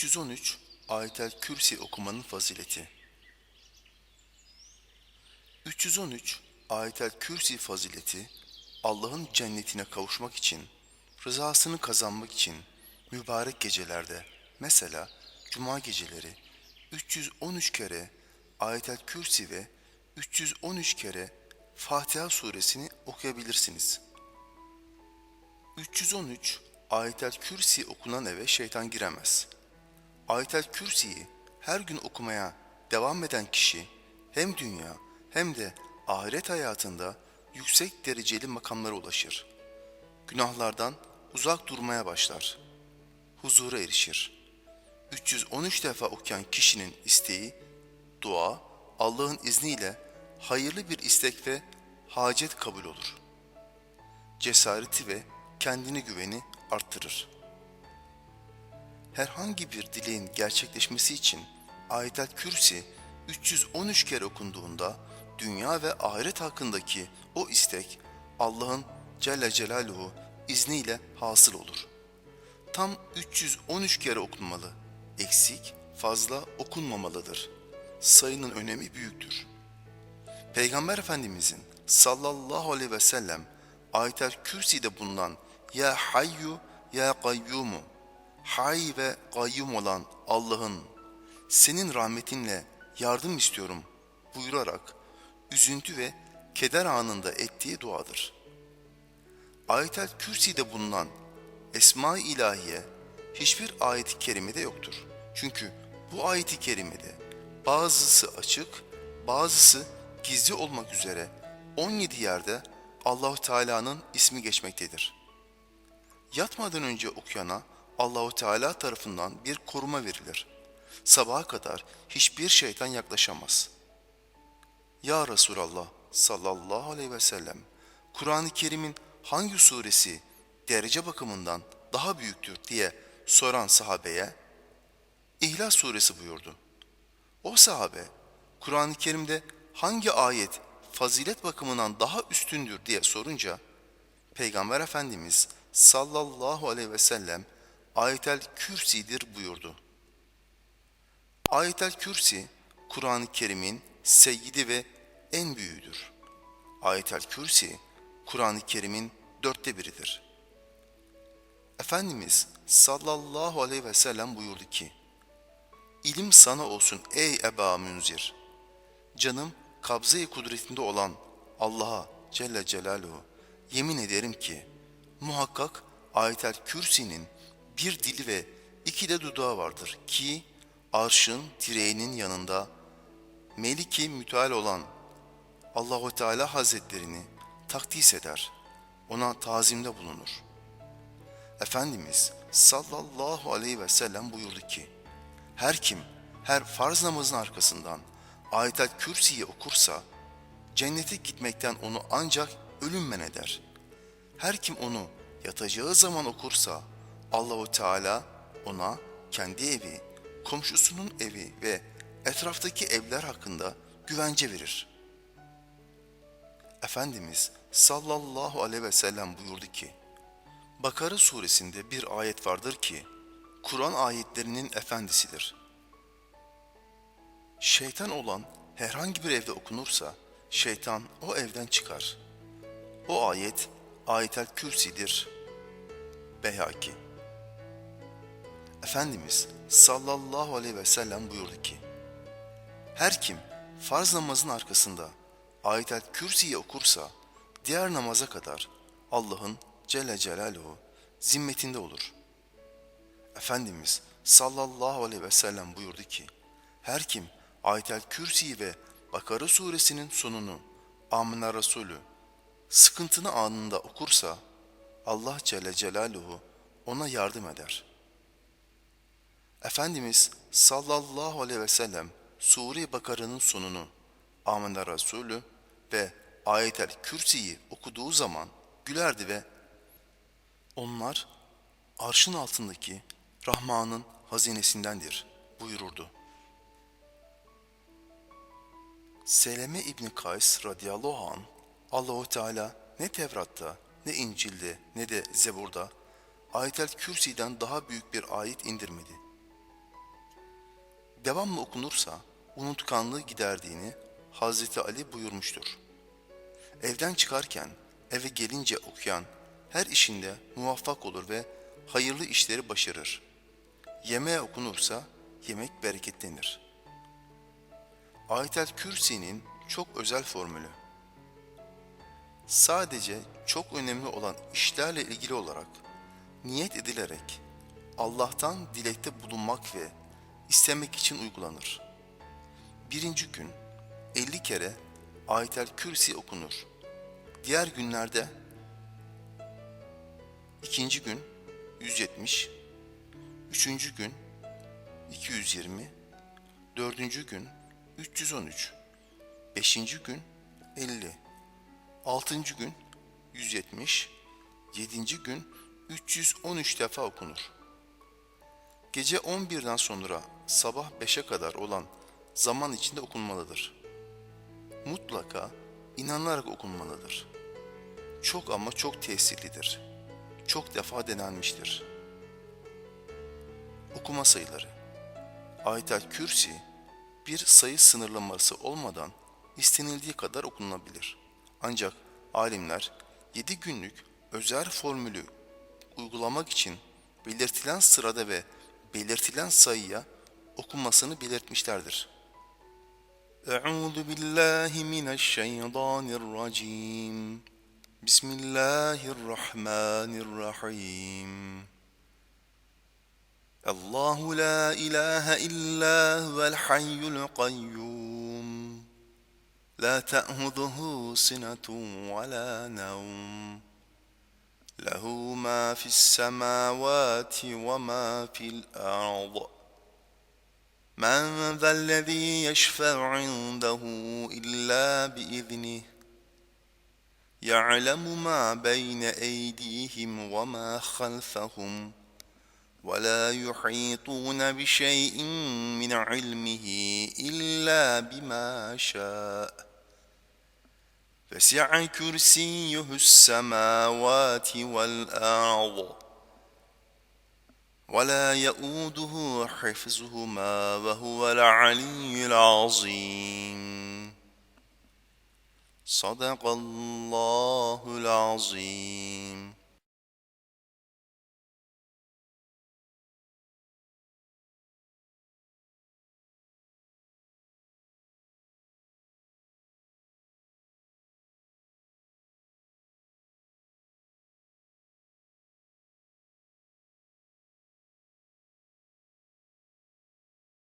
313 Ayetel Kürsi okumanın fazileti 313 Ayetel Kürsi fazileti Allah'ın cennetine kavuşmak için, rızasını kazanmak için mübarek gecelerde mesela cuma geceleri 313 kere Ayetel Kürsi ve 313 kere Fatiha suresini okuyabilirsiniz. 313 Ayetel Kürsi okunan eve şeytan giremez. Ayetel Kürsi'yi her gün okumaya devam eden kişi hem dünya hem de ahiret hayatında yüksek dereceli makamlara ulaşır. Günahlardan uzak durmaya başlar. Huzura erişir. 313 defa okuyan kişinin isteği, dua, Allah'ın izniyle hayırlı bir istek ve hacet kabul olur. Cesareti ve kendine güveni arttırır. Herhangi bir dileğin gerçekleşmesi için Ayetel Kürsi 313 kere okunduğunda dünya ve ahiret hakkındaki o istek Allah'ın Celle Celaluhu izniyle hasıl olur. Tam 313 kere okunmalı. Eksik, fazla okunmamalıdır. Sayının önemi büyüktür. Peygamber Efendimizin sallallahu aleyhi ve sellem Ayetel Kürsi'de bulunan Ya Hayyu Ya Kayyumu Hay ve Kayyum olan Allah'ın senin rahmetinle yardım istiyorum buyurarak üzüntü ve keder anında ettiği duadır. Ayetel Kürsi'de bulunan Esma-i İlahiye hiçbir ayet-i kerimede yoktur. Çünkü bu ayet-i kerimede bazısı açık, bazısı gizli olmak üzere 17 yerde Allahu Teala'nın ismi geçmektedir. Yatmadan önce okuyana Allahu Teala tarafından bir koruma verilir. Sabaha kadar hiçbir şeytan yaklaşamaz. Ya Resulallah sallallahu aleyhi ve sellem Kur'an-ı Kerim'in hangi suresi derece bakımından daha büyüktür diye soran sahabeye İhlas suresi buyurdu. O sahabe Kur'an-ı Kerim'de hangi ayet fazilet bakımından daha üstündür diye sorunca Peygamber Efendimiz sallallahu aleyhi ve sellem Ayetel Kürsi'dir buyurdu. Ayetel Kürsi Kur'an-ı Kerim'in seyyidi ve en büyüğüdür. Ayetel Kürsi Kur'an-ı Kerim'in dörtte biridir. Efendimiz sallallahu aleyhi ve sellem buyurdu ki, İlim sana olsun ey Eba Münzir. Canım kabze-i kudretinde olan Allah'a Celle Celaluhu yemin ederim ki muhakkak Ayetel Kürsi'nin bir dili ve iki de dudağı vardır ki arşın direğinin yanında Meliki müteal olan Allahu Teala Hazretlerini takdis eder. Ona tazimde bulunur. Efendimiz sallallahu aleyhi ve sellem buyurdu ki her kim her farz namazın arkasından Ayetel Kürsi'yi okursa cennete gitmekten onu ancak ölüm men eder. Her kim onu yatacağı zaman okursa Allahu Teala ona kendi evi, komşusunun evi ve etraftaki evler hakkında güvence verir. Efendimiz sallallahu aleyhi ve sellem buyurdu ki, Bakara suresinde bir ayet vardır ki, Kur'an ayetlerinin efendisidir. Şeytan olan herhangi bir evde okunursa, şeytan o evden çıkar. O ayet, ayetel kürsidir. Beyhaki Efendimiz sallallahu aleyhi ve sellem buyurdu ki, Her kim farz namazın arkasında ayetel kürsiyi okursa, diğer namaza kadar Allah'ın Celle Celaluhu zimmetinde olur. Efendimiz sallallahu aleyhi ve sellem buyurdu ki, Her kim ayetel kürsiyi ve Bakara suresinin sonunu Amine Resulü sıkıntını anında okursa Allah Celle Celaluhu ona yardım eder.'' Efendimiz sallallahu aleyhi ve sellem Sure-i Bakara'nın sonunu Amenna Resulü ve Ayetel Kürsi'yi okuduğu zaman gülerdi ve onlar arşın altındaki Rahman'ın hazinesindendir buyururdu. Seleme İbni Kays radıyallahu an Allahu Teala ne Tevrat'ta ne İncil'de ne de Zebur'da Ayetel Kürsi'den daha büyük bir ayet indirmedi. Devamlı okunursa unutkanlığı giderdiğini Hazreti Ali buyurmuştur. Evden çıkarken eve gelince okuyan her işinde muvaffak olur ve hayırlı işleri başarır. Yemeğe okunursa yemek bereketlenir. Ayetel Kürsi'nin çok özel formülü. Sadece çok önemli olan işlerle ilgili olarak niyet edilerek Allah'tan dilekte bulunmak ve istemek için uygulanır. Birinci gün 50 kere Ayetel Kürsi okunur. Diğer günlerde ikinci gün 170, üçüncü gün 220, dördüncü gün 313, beşinci gün 50, altıncı gün 170, yedinci gün 313 defa okunur. Gece 11'den sonra sabah 5'e kadar olan zaman içinde okunmalıdır. Mutlaka inanarak okunmalıdır. Çok ama çok tesirlidir. Çok defa denenmiştir. Okuma sayıları Ayetel Kürsi bir sayı sınırlaması olmadan istenildiği kadar okunabilir. Ancak alimler 7 günlük özel formülü uygulamak için belirtilen sırada ve belirtilen sayıya okunmasını belirtmişlerdir. Euzu billahi mineşşeytanirracim. Bismillahirrahmanirrahim. Allahu la ilahe illa huvel hayyul kayyum. La ta'huduhu sinetun ve la nevm. Lehu ma fi's semavati ve ma fil ard. من ذا الذي يشفع عنده إلا بإذنه يعلم ما بين أيديهم وما خلفهم ولا يحيطون بشيء من علمه إلا بما شاء فسع كرسيه السماوات والأرض ولا يؤوده حفظهما وهو العلي العظيم. صدق الله العظيم.